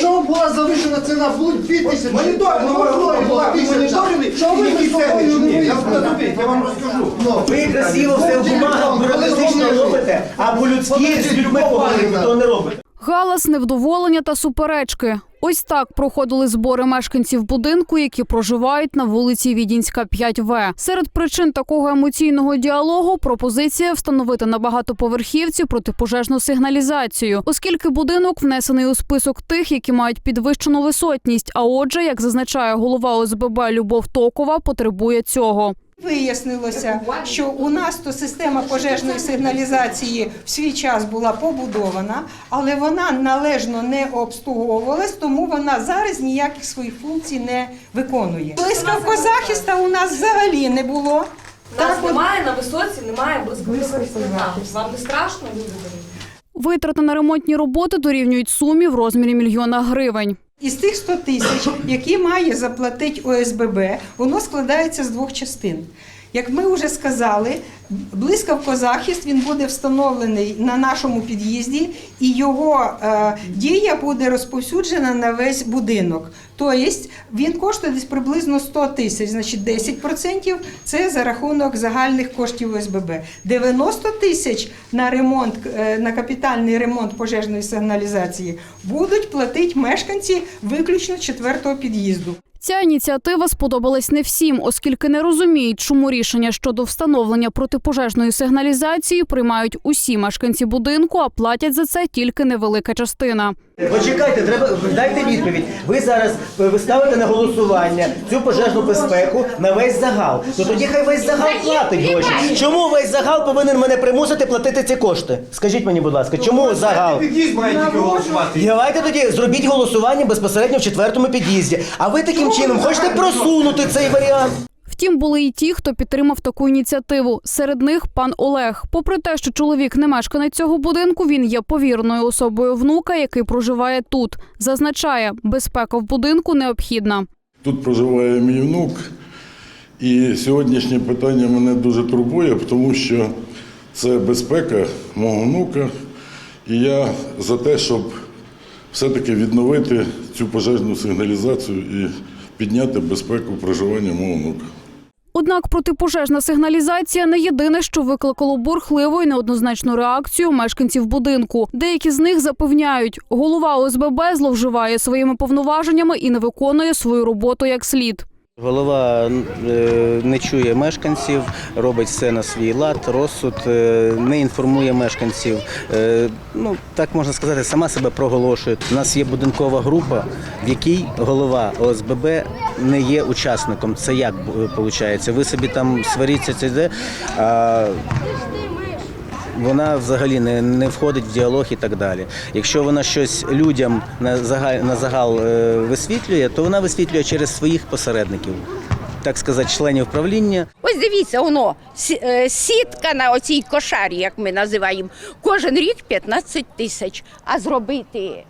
Чому була завищена ціна? Було 2 тисячі. Моніторинг була, була моніторинг, Що ви собою не Я я вам розкажу. Ви красиво все в бумагах бюрократично робите, а по-людськи з людьми поговорити то не робите. Галас, невдоволення та суперечки. Ось так проходили збори мешканців будинку, які проживають на вулиці Відінська 5В. Серед причин такого емоційного діалогу пропозиція встановити на багатоповерхівці протипожежну сигналізацію, оскільки будинок внесений у список тих, які мають підвищену висотність. А отже, як зазначає голова ОСББ Любов Токова, потребує цього. Вияснилося, що у нас то система пожежної сигналізації в свій час була побудована, але вона належно не обслуговувалась, тому вона зараз ніяких своїх функцій не виконує. Блискавко захисту у нас взагалі не було. Нас Так от немає на висоці, немає близько Вам не страшно, люди? Витрати на ремонтні роботи дорівнюють сумі в розмірі мільйона гривень. Із тих 100 тисяч, які має заплатити ОСББ, воно складається з двох частин. Як ми вже сказали, блискавкозахист він буде встановлений на нашому під'їзді, і його е, дія буде розповсюджена на весь будинок. Тобто він коштує десь приблизно 100 тисяч, значить 10% це за рахунок загальних коштів ОСББ. 90 тисяч на ремонт, е, на капітальний ремонт пожежної сигналізації будуть платити мешканці виключно четвертого під'їзду. Ця ініціатива сподобалась не всім, оскільки не розуміють, чому рішення щодо встановлення протипожежної сигналізації приймають усі мешканці будинку, а платять за це тільки невелика частина. Почекайте, треба дайте відповідь. Ви зараз е, ви ставите на голосування цю пожежну безпеку на весь загал. Ну тоді хай весь загал платить гроші. Чому весь загал повинен мене примусити платити ці кошти? Скажіть мені, будь ласка, чому загал? Тільки голосувати. Давайте тоді зробіть голосування безпосередньо в четвертому під'їзді. А ви таким чином хочете просунути цей варіант? Втім, були і ті, хто підтримав таку ініціативу. Серед них пан Олег. Попри те, що чоловік не мешканець цього будинку, він є повірною особою внука, який проживає тут. Зазначає, безпека в будинку необхідна. Тут проживає мій внук, і сьогоднішнє питання мене дуже турбує, тому що це безпека мого внука. І я за те, щоб все-таки відновити цю пожежну сигналізацію і підняти безпеку проживання мого внука. Однак протипожежна сигналізація не єдине, що викликало бурхливу і неоднозначну реакцію мешканців будинку. Деякі з них запевняють, голова ОСББ зловживає своїми повноваженнями і не виконує свою роботу як слід. Голова е, не чує мешканців, робить все на свій лад, розсуд, е, не інформує мешканців. Е, Ну так можна сказати, сама себе проголошує. У нас є будинкова група, в якій голова ОСББ не є учасником. Це як виходить? Ви собі там сваріться, це йде. А вона взагалі не, не входить в діалог і так далі. Якщо вона щось людям на загал, на загал е, висвітлює, то вона висвітлює через своїх посередників, так сказати, членів правління. Ось дивіться, воно е, сітка на оцій кошарі, як ми називаємо, кожен рік 15 тисяч. А зробити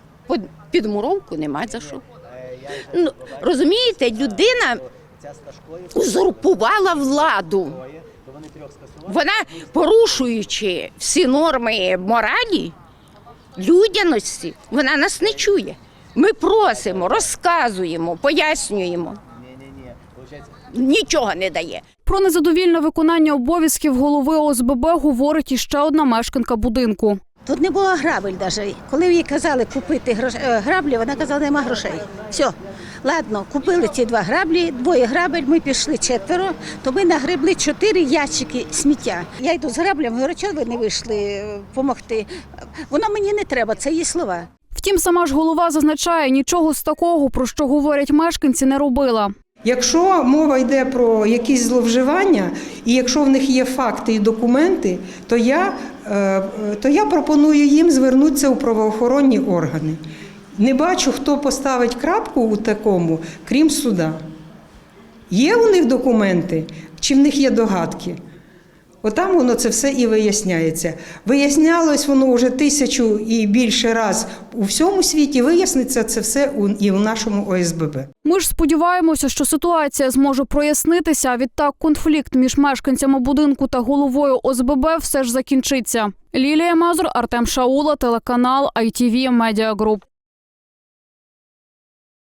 підмуровку нема за що. Ну, розумієте, людина узурпувала владу. Вона, порушуючи всі норми моралі, людяності, вона нас не чує. Ми просимо, розказуємо, пояснюємо. Нічого не дає. Про незадовільне виконання обов'язків голови ОСББ говорить іще одна мешканка будинку. Тут не було грабель навіть. Коли їй казали купити е, граблі, вона казала, нема грошей. Все. Ладно, купили ці два граблі, двоє грабель, ми пішли четверо, то ми нагребли чотири ящики сміття. Я йду з граблями, говорю, чого ви не вийшли допомогти? Воно мені не треба, це її слова. Втім, сама ж голова зазначає, нічого з такого, про що говорять мешканці, не робила. Якщо мова йде про якісь зловживання, і якщо в них є факти і документи, то я, е, то я пропоную їм звернутися у правоохоронні органи. Не бачу, хто поставить крапку у такому, крім суда. Є у них документи, чи в них є догадки? Отам воно це все і виясняється. Вияснялось воно вже тисячу і більше раз у всьому світі. Виясниться це все у- і в нашому ОСББ. Ми ж сподіваємося, що ситуація зможе прояснитися. Відтак конфлікт між мешканцями будинку та головою ОСББ все ж закінчиться. Лілія Мазур, Артем Шаула, телеканал ITV Media Group.